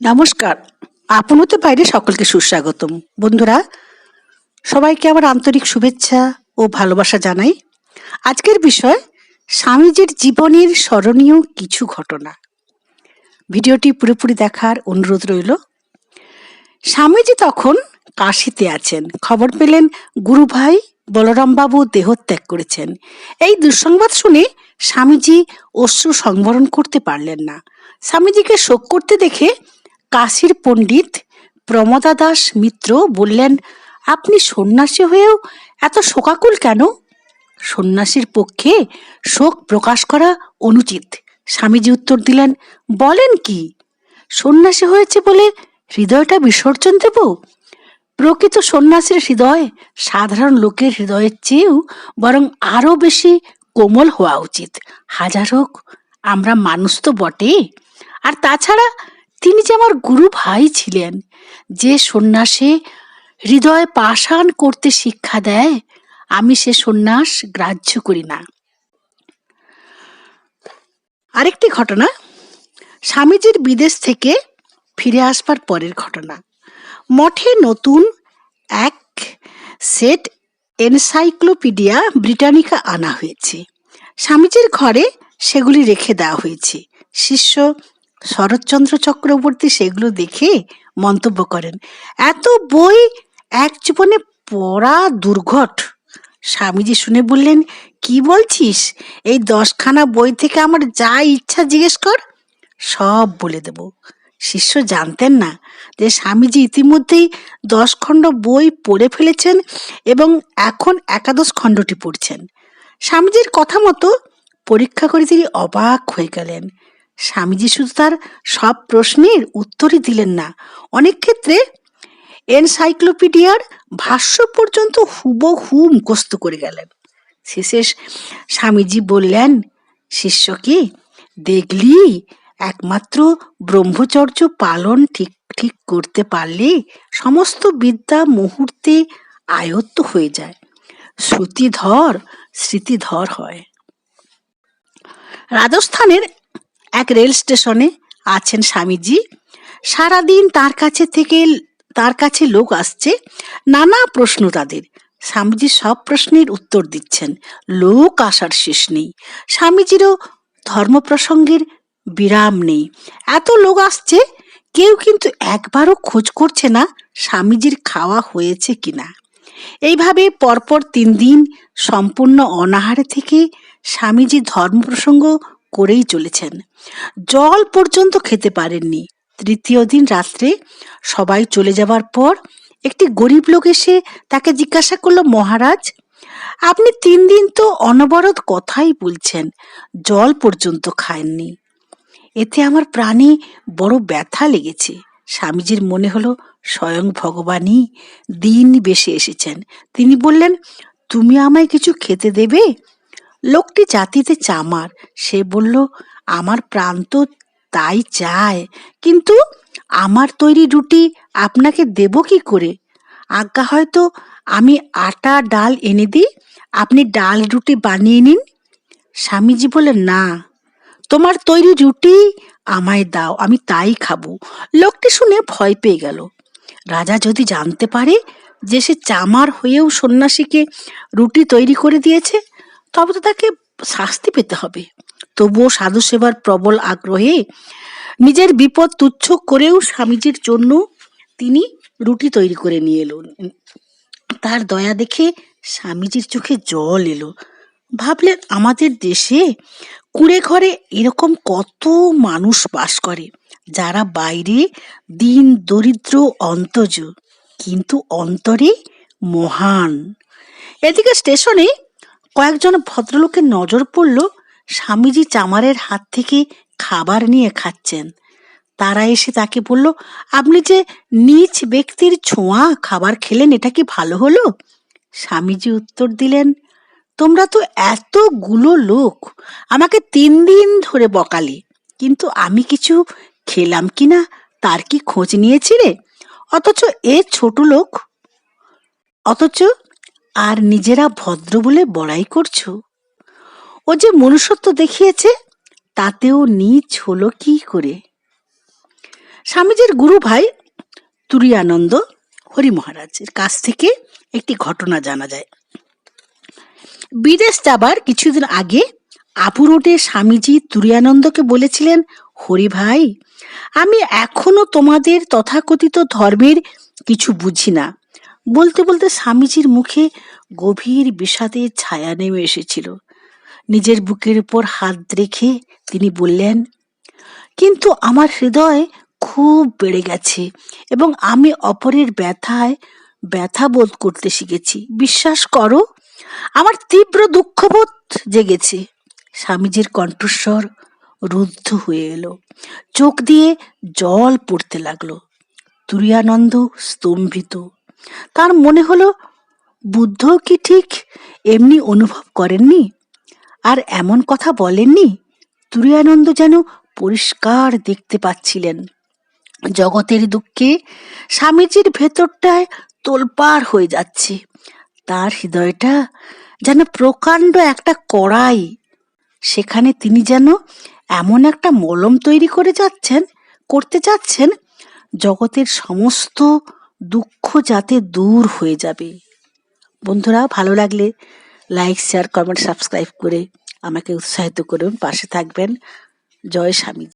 নমস্কার। আপন হতে বাইরে সকলকে সুস্বাগতম। বন্ধুরা, সবাইকে আমার আন্তরিক শুভেচ্ছা ও ভালোবাসা জানাই। আজকের বিষয়, স্বামীজির জীবনের স্মরণীয় কিছু ঘটনা। ভিডিওটি পুরোপুরি দেখার অনুরোধ রইল। স্বামীজি তখন কাশিতে আছেন। খবর পেলেন গুরু ভাই বলরামবাবু দেহত্যাগ করেছেন। এই দুঃসংবাদ শুনে স্বামীজি অশ্রু সংবরণ করতে পারলেন না। স্বামীজিকে শোক করতে দেখে কাশীর পণ্ডিত প্রমদা দাস মিত্র বললেন, আপনি সন্ন্যাসী হয়েও এত শোকাকুল কেন? সন্ন্যাসীর পক্ষে শোক প্রকাশ করা অনুচিত। স্বামীজি উত্তর দিলেন, বলেন কি? সন্ন্যাসী হয়েছে বলে হৃদয়টা বিসর্জন দেব? প্রকৃত সন্ন্যাসীর হৃদয় সাধারণ লোকের হৃদয়ের চেয়েও বরং আরও বেশি কোমল হওয়া উচিত। হাজার হোক, আমরা মানুষ তো বটে। আর তাছাড়া তিনি যে আমার গুরু ভাই ছিলেন, যে সন্ন্যাসে হৃদয় পাষাণ করতে শিক্ষা দেয়, আমি সে সন্ন্যাস গ্রাহ্য করি না। আরেকটি ঘটনা, স্বামীজির বিদেশ থেকে ফিরে আসবার পরের ঘটনা। মঠে নতুন এক সেট এনসাইক্লোপিডিয়া ব্রিটানিকা আনা হয়েছে। স্বামীজির ঘরে সেগুলি রেখে দেওয়া হয়েছে। শিষ্য শরৎচন্দ্র চক্রবর্তী সেগুলো দেখে মন্তব্য করেন। এত বই এক জীবনে পড়া দুর্ঘট। স্বামীজি শুনে বললেন, কি বলছিস? এই দশখানা বই থেকে আমার যা ইচ্ছা জিজ্ঞেস কর, সব বলে দেব। শিষ্য জানতেন না যে স্বামীজি ইতিমধ্যেই দশ খণ্ড বই পড়ে ফেলেছেন এবং এখন একাদশ খণ্ডটি পড়ছেন। স্বামীজির কথা মতো পরীক্ষা করে তিনি অবাক হয়ে গেলেন। স্বামীজি শুধু তার সব প্রশ্নের উত্তরই দিলেন না। অনেক ক্ষেত্রে এনসাইক্লোপিডিয়ার ভাষ্য পর্যন্ত হুবহু মুখস্থ করে গেলেন। শেষে স্বামীজি বললেন শিষ্যকে দেখলি, একমাত্র ব্রহ্মচর্য পালন ঠিক ঠিক করতে পারলে সমস্ত বিদ্যা মুহূর্তে আয়ত্ত হয়ে যায়। শ্রুতিধর স্মৃতিধর হয়। রাজস্থানের এক রেল স্টেশনে আছেন স্বামীজি। সারাদিন তার কাছে থেকে তার কাছে লোক আসছে, নানা প্রশ্ন তাদের। স্বামীজি সব প্রশ্নের উত্তর দিচ্ছেন। লোক আসার শেষ নেই। স্বামীজিরও ধর্ম প্রসঙ্গের বিরাম নেই। এত লোক আসছে, কেউ কিন্তু একবারও খোঁজ করছে না স্বামীজির খাওয়া হয়েছে কিনা। এইভাবে পরপর তিন দিন সম্পূর্ণ অনাহারে থেকে স্বামীজি ধর্ম প্রসঙ্গ করেই চলেছেন। জল পর্যন্ত খেতে পারেননি। তৃতীয় দিন রাত্রে সবাই চলে যাবার পর একটি গরিব লোক এসে তাকে জিজ্ঞাসা করল, মহারাজ, আপনি তিন দিন তো অনবরত কথাই বলছেন, জল পর্যন্ত খাননি। এতে আমার প্রাণে বড় ব্যথা লেগেছে। স্বামীজির মনে হলো, স্বয়ং ভগবানই দিন বেশে এসেছেন। তিনি বললেন, তুমি আমায় কিছু খেতে দেবে? লোকটি জাতিতে চামার। সে বলল, আমার প্রাণ তো তাই চায়, কিন্তু আমার তৈরি রুটি আপনাকে দেব কি করে? আজ্ঞা হয়তো আমি আটা, ডাল এনে দিই। আপনি ডাল রুটি বানিয়ে নিন? স্বামীজি বলে না, তোমার তৈরি রুটি আমায় দাও, আমি তাই খাব। লোকটি শুনে ভয় পেয়ে গেল। রাজা যদি জানতে পারে যে সে চামার হয়েও সন্ন্যাসীকে রুটি তৈরি করে দিয়েছে তবে তো তাকে শাস্তি পেতে হবে। তবুও সাধু সেবার প্রবল আগ্রহে নিজের বিপদ তুচ্ছ করেও স্বামীজির জন্য তিনি রুটি তৈরি করে নিয়ে এলো। তার দয়া দেখে স্বামীজির চোখে জল এলো। ভাবলেন আমাদের দেশে কুড়ে ঘরে এরকম কত মানুষ বাস করে, যারা বাইরে দিন দরিদ্র অন্তজ কিন্তু অন্তরে মহান। এদিকে স্টেশনে কয়েকজন ভদ্রলোকের নজর পড়ল স্বামীজি চামারের হাত থেকে খাবার নিয়ে খাচ্ছেন। তারা এসে তাকে বলল, আপনি যে নিজ ব্যক্তির ছোঁয়া খাবার খেলেন, এটা কি ভালো হলো? স্বামীজি উত্তর দিলেন, তোমরা তো এতগুলো লোক, আমাকে তিন দিন ধরে বকালে, কিন্তু আমি কিছু খেলাম কি না তার কি খোঁজ নিয়েছিলে? অথচ এ ছোট লোক, অথচ আর নিজেরা ভদ্র বলে বড়াই করছ? ও যে মনুষ্যত্ব দেখিয়েছে, তাতেও নিচ হলো কি করে? স্বামীজির গুরু ভাই তুরিয়ানন্দ হরি মহারাজের কাছ থেকে একটি ঘটনা জানা যায়। বিদেশ যাবার কিছুদিন আগে আবু রোডে স্বামীজি তুরিয়ানন্দকে বলেছিলেন, হরি ভাই, আমি এখনও তোমাদের তথাকথিত ধর্মের কিছু বুঝি না। বলতে বলতে স্বামীজির মুখে গভীর বিষাদের ছায়া নেমে এসেছিল। নিজের বুকের উপর হাত রেখে তিনি বললেন, কিন্তু আমার হৃদয় খুব বেড়ে গেছে এবং আমি অপরের ব্যথায় ব্যথা বোধ করতে শিখেছি। বিশ্বাস করো, আমার তীব্র দুঃখবোধ জেগেছে স্বামীজির কণ্ঠস্বর রুদ্ধ হয়ে এলো। চোখ দিয়ে জল পড়তে লাগল। তুরিয়ানন্দ স্তম্ভিত। তার মনে হলো বুদ্ধ কি ঠিক এমনি অনুভব করেননি? আর এমন কথা বলেননি তুরিয়ানন্দ যেন পরিষ্কার দেখতে পাচ্ছিলেন। জগতের দুঃখে স্বামীজির ভেতরটায় তোলপাড় হয়ে যাচ্ছে। তার হৃদয়টা যেন প্রকাণ্ড একটা কড়াই। সেখানে তিনি যেন এমন একটা মলম তৈরি করে যাচ্ছেন, করতে যাচ্ছেন, জগতের সমস্ত দুঃখ যাতে দূর হয়ে যাবে। বন্ধুরা, ভালো লাগলে লাইক শেয়ার কমেন্ট সাবস্ক্রাইব করে আমাকে উৎসাহিত করুন। পাশে থাকবেন জয় স্বামী।